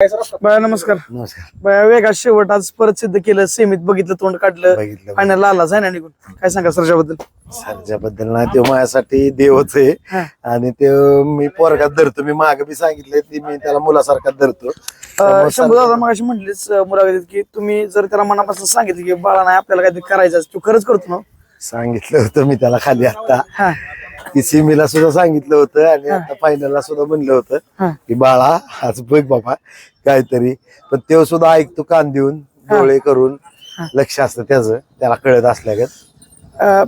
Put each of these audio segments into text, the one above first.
बाया नमस्कार. नमस्कार. बाया वेगा शेवट आज परत सिद्ध केलं सेमीत बघितलं तोंड काढलं बघितलं फायनल आला जाय ना निघून. काय सांगा सरच्याबद्दल सरच्याबद्दल ना तो माझ्यासाठी देवच आहे. आणि ते मी पोरगात धरतो मी माग बी सांगितलंय ती मी त्याला मुलासारखा धरतो. शंभू दादा मग म्हटलीच मुलाखतीत की तुम्ही जर त्याला मनापासून सांगितलं की बाळा नाही आपल्याला काहीतरी करायचं आहे, तू खरंच करतो ना? सांगितलं होतं मी त्याला खाली आता हा. ती सिमीला सुद्धा सांगितलं होतं आणि आता फायनलला सुद्धा म्हणलं होतं की बाळा आज बघ बाबा काहीतरी. पण ते सुद्धा ऐकतो कान देऊन डोळे करून लक्ष असतं त्याचं त्याला कळत असल्यागत.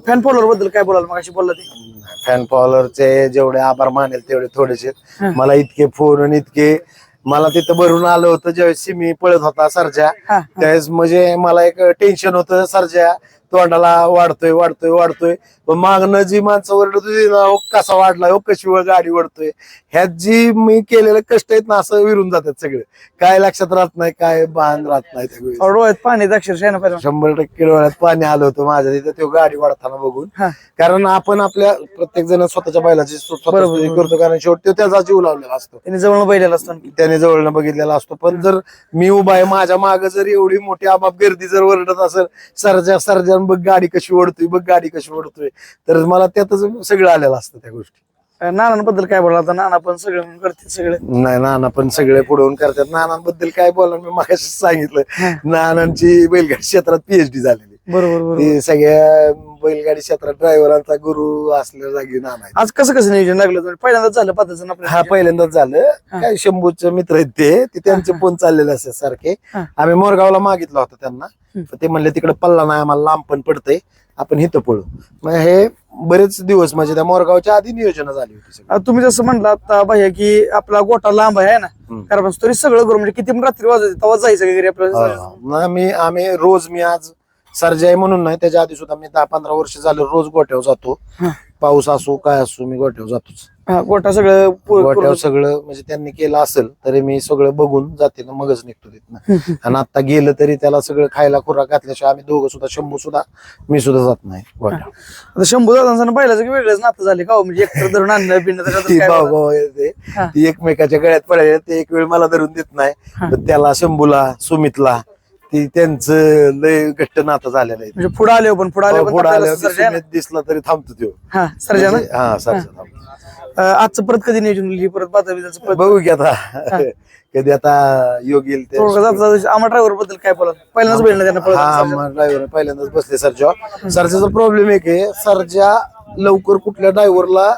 फॅन फॉलोअरबद्दल काय बोलाल मग? अशी बोलला ते. फॅन फॉलोअरचे जेवढे आभार मानेल तेवढे थोडेसे. मला इतके फोन आणि इतके मला तिथं भरून आलं होतं ज्यावेळेस सिमी पळत होता हा त्यावेळेस म्हणजे मला एक टेन्शन होतं सरच्या तोंडाला वाढतोय वाढतोय वाढतोय. पण मागणं जी माणसं ओरडत हो कसा वाढला हो कशी व गाडी वळतोय ह्यात जी मी केलेलं कष्ट आहेत ना असं विरून जातात सगळे. काय लक्षात राहत नाही काय भान राहत नाही त्या. डोळ्यात पाणी अक्षरशः शंभर टक्के डोळ्यात पाणी आलं होतं माझ्या तिथं तो गाडी वाढताना बघून. कारण आपण आपल्या प्रत्येक जण स्वतःच्या बैलाची. करतो कारण शेवट तो त्याचा जीव लावलेला असतो. त्यांनी जवळ बैलेला असतो. त्याने जवळनं बघितलेला असतो. पण जर मी उभा आहे माझ्या माग जर एवढी मोठी आबाप गर्दी जर ओरडत असेल सरजा सरजन बघ गाडी कशी ओढतोय बघ गाडी कशी ओढतोय. तर मला त्यातच सगळं आलेलं असतं त्या गोष्टी. नानांबद्दल काय बोलला आता? नाना पण सगळं म्हणून करते सगळे. नाही नाना पण सगळे पुढवून करतात. नानांबद्दल काय बोला मी मागाशी सांगितलं. नानांची बैलगाडी क्षेत्रात पीएचडी झालेली बरोबर बरोबर. ती सगळ्या बैलगाडी क्षेत्रात ड्रायव्हरांचा गुरु असल्या जागी नाना. आज कसं कसं नियोजन लागलं पहिल्यांदाच झालं पाच आपल्या हा पहिल्यांदाच झालं. काय शंभूचे मित्र आहेत ते ते त्यांचे फोन चाललेले असतात सारखे. हा. आम्ही मोरगावला मागितला होता त्यांना. पण ते म्हणले तिकडे पल्ला नाही आम्हाला लांब पण पडतंय. आपण इथं पळू. मग हे बरेच दिवस म्हणजे त्या मोरगावच्या आधी नियोजन झाली होती सगळी. आता तुम्ही जसं म्हणलं आता भैया की आपला गोटा लांब आहे ना? हम्म. कारण तरी सगळं करू म्हणजे किती पण रात्री वाजत तेव्हा जायचं घरी आपल्याला हा. ना मी आम्ही रोज मी आज सर्जाई म्हणून नाही त्याच्या आधी सुद्धा मी दहा पंधरा वर्ष झालं रोज गोठ्यावर जातो हा. पाऊस असो काय असो मी गोठ्यावर जातोच हा, गोटा सगळं पु- गोठ्यावर करून- सगळं म्हणजे त्यांनी केलं असेल तरी मी सगळं बघून जाते ना मगच निघतो तिथनं. आणि आता गेलं तरी त्याला सगळं खायला खुराक घातल्याशिवाय आम्ही दोघं सुद्धा शंभू सुद्धा मी सुद्धा जात नाही गोठ्यावर. आता शंभू दादांचं बैलाचं की वेगळंच नातं झाले का हो? म्हणजे एकतर धरून आणणं बिणणं त्याच्यात ती काय भाऊ बोलायचं? भाऊ येते हा. ती एकमेकाच्या गळ्यात पडायला ते एक वेळ मला धरून देत नाही हा. पण त्याला शंभूला सुमितला ती त्यांचं लय घट्ट नातं झालेलं आहे. म्हणजे पुढे आले पण पुढे आले पण पुढे आपल्याला सर्जा दिसला तरी थांबतो तो हा सर्जा ना म्हणजे- हा सरजा थांबतो. अं, आजचं परत कधी नियोजन? ही परत बाजाबिजाचं परत? बघू की आता. कधी आता योग येईल ते थोडं जाता- आम्हा ड्रायव्हरबद्दल काय बोला पहिल्यांदाच बैल त्यांना पळत हा पहिल्यांदाच बसले सरजा. सरजाचा प्रॉब्लेम एक आहे सरजा लवकर कुठल्या ड्रायव्हरला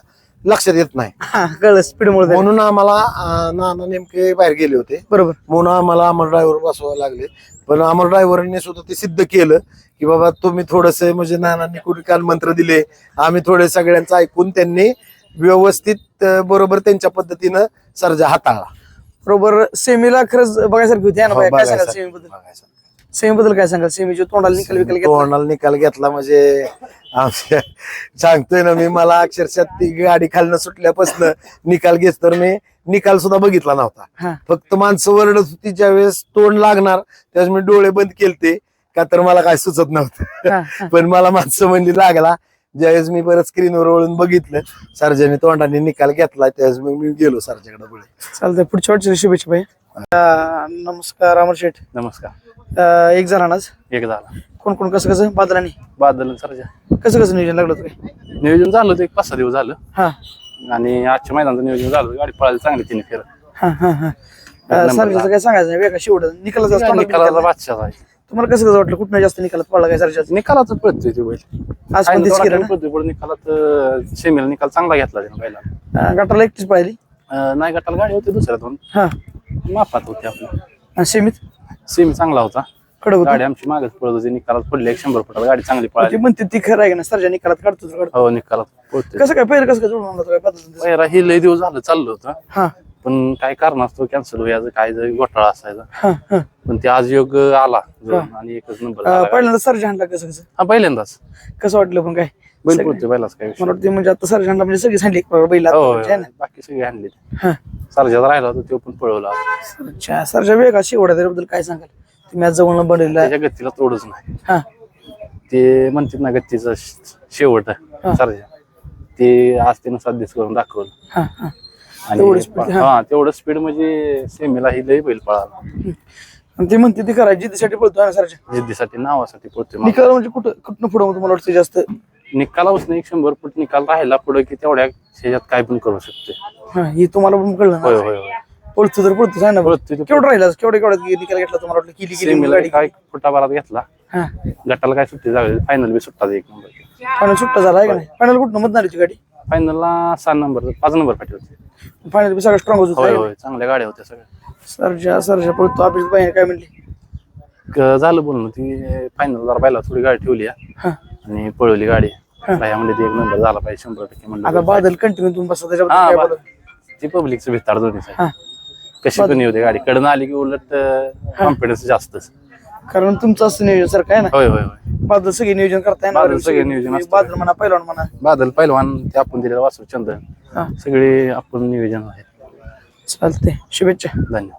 लक्षात येत नाही हा कळलं स्पीड मुळे म्हणून आम्हाला अं, नाना नेमके बाहेर गेले होते बरोबर म्हणून आम्हाला अमर ड्रायव्हर बसवावे लागले पण अमर ड्रायव्हरांनी सुद्धा ते सिद्ध केलं की बाबा तुम्ही थोडस म्हणजे नानांनी कुणी काल मंत्र दिले आम्ही थोडे सगळ्यांचं ऐकून त्यांनी व्यवस्थित अं, बरोबर त्यांच्या पद्धतीनं सर्जा हाताळला बरोबर सेमीला खरंच बघायसारखी होती है ना हो, बाई? काय सांगाल बघायचं. सेमी बद्दल बघायचं. सेमी बद्दल काय सांगाल? सेमीच्या तोंडाला निकाल विकाल घेतला? तोंडाला निकाल घेतला म्हणजे आमच्या सांगतोय ना मी मला अक्षरशः ती गाडी खालनं सुटल्यापासून निकाल घेत तर मी निकाल सुद्धा बघितला नव्हता. हा. फक्त माणसं वरडत होती ज्यावेळेस तोंड लागणार त्यावेळेस मी डोळे बंद केलते. का तर मला काय सुचत नव्हतं. हा, हा. पण मला माणसं म्हणली लागला. ज्यावेळेस मी परत स्क्रीनवर वळून बघितलं सर्जाने तोंडाने निकाल घेतला त्यावेळेस मग मी गेलो सरच्याकडे पुढे. चालतंय पुढच्या वाटच्या शुभेच्छा भाई. नमस्कार अमर शेठ नमस्कार. अं, एक जण आज? एक झाला. कोण कोण कसं कसं? बादलानी? बादल सरजा. कसं कसं नियोजन लागलं होतं काय? नियोजन झालं होतं एक पाच सहा दिवस झालं. हा. आणि आजच्या मैदानाचं नियोजन झालं होतं. गाडी पळायला चांगली तिने फेर हा हा हा. नंबर सरजाचं काय सांगायचं नाही वेगळा शेवट निकालाच असतो ना निकालाचा निकाल. बादशाह आहे. तुम्हाला कसं कसं वाटलं? कुठं जास्त निकालात पडला काय सरजाचं? निकालाच पळतोय ते बैल. आज पण तेच केलं ना? पळतोय पण निकालात सेमीला निकाल चांगला घेतला त्यानं पहिला अं, गटाला एकटीच पाहिली? नाही गटाला गाडी होती दुसऱ्या दोन. हा. मापात होती आपली. आणि सेमीत? सेमी चांगला होता. गाडी आमची मागच पळत होती निकालात पडली एक शंभर फुटाला गाडी चांगली पळाली. ती म्हणते ती खरं आहे का ना सरजा निकालात काढतो काढतो. हो निकालात कसं काय पहिलं कसं काय जुळून आणलं होतं काय पद्धतीनं? पहिला ही लय दिवस झालं चाललं होतं. हा. पण काय कारण असतो कॅन्सल व्हायचं काय जरी घोटाळा असायचा. हा हा. पण ते आज योग आला जुळून आणि एकच नंबर अं, झाला. पहिल्यांदा सरजा आणला कसं कसं? हा पहिल्यांदाच. कसं वाटलं पण काय? बैल सगळे- पळतोय बैलाच काय विषय मला वाटतं म्हणजे आता सरजा आणला म्हणजे सगळी सांडली बैल हो, हो, म्हणजे है ना? बाकी सगळे आणले हा. सरजाचा राहिला होता तो पण पळवला. अच्छा सरजा वेगळा शेवटा त्याबद्दल काय सांगाल? तुम्ही आज जवळ बनवलेला आहे. त्याच्या गतीला तोडच नाही. हा. ते म्हणतात ना गतीचा श- शेवट हा. सरजा. ते आज त्यानं साध्य करून दाखवलं. हा हा. आणि हा. हा तेवढं स्पीड म्हणजे सेमीला ही लई बैल पळाला. आणि ते म्हणते ते करायची जिद्दीसाठी पळतो ना सरच्या जिद्दीसाठी नावासाठी निकाल म्हणजे कुठं कुठनं पुढं तुम्हाला वाटतं जास्त? निकालापासून एक शंभर फूट निकाल राहिला पुढे की तेवढ्या ह्याच्यात काय पण करू शकते. हा हे तुम्हाला पण कळलं होय ना? होय होय पळतो तर पळतो सांग ना पळतो ते केवढं राहिला? केवढं केवढं निकाल घेतला तुम्हाला वाटलं? किली किली सेमीला गाडी. काय फुटाभरात घेतला. हा. गटाला काय सुट्टी झाली? फायनल बी सुट्टा एक नंबर फायनल सुट्टा झाला आहे का नाही? फायनल कुठनं मधनारीची गाडी? फायनलला सहा नंबर पाच नंबर पाठी होते. फायनल बी सगळं स्ट्रॉंग होय होत होय चांगल्या गाड्या होत्या सगळ्या. सरजा सरजा पळतो. बाई काय म्हणली? क- झालं बोलणं ती फायनल जरा बायला थोडी गाडी ठेवली. हा. आणि पळवली गाडी. म्हणजे ती एक नंबर झाला पाहिजे शंभर टक्के आता म्हणलं बादल कंटिन्यू तुम्ही बसा हा त्याच्याबद्दल काय बा- बोलत? ती पब्लिकचं भिताड दोन्ही side. हा. कशी पण येऊ दे गाडी. कडनं आली की उलट कॉन्फिडन्स जास्तच. कारण तुमचं असं नियोजन सर काय ना? होय होय होय. बादल सगळे नियोजन करताय ना? बादल सगळे नियोजन असतं. बादल म्हणा पहिलवान म्हणा. बादल पैलवान ते आपण दिलेला वासू चंदन हा. सगळे आपण नियोजन आहे. चालते शुभेच्छा. धन्यवाद.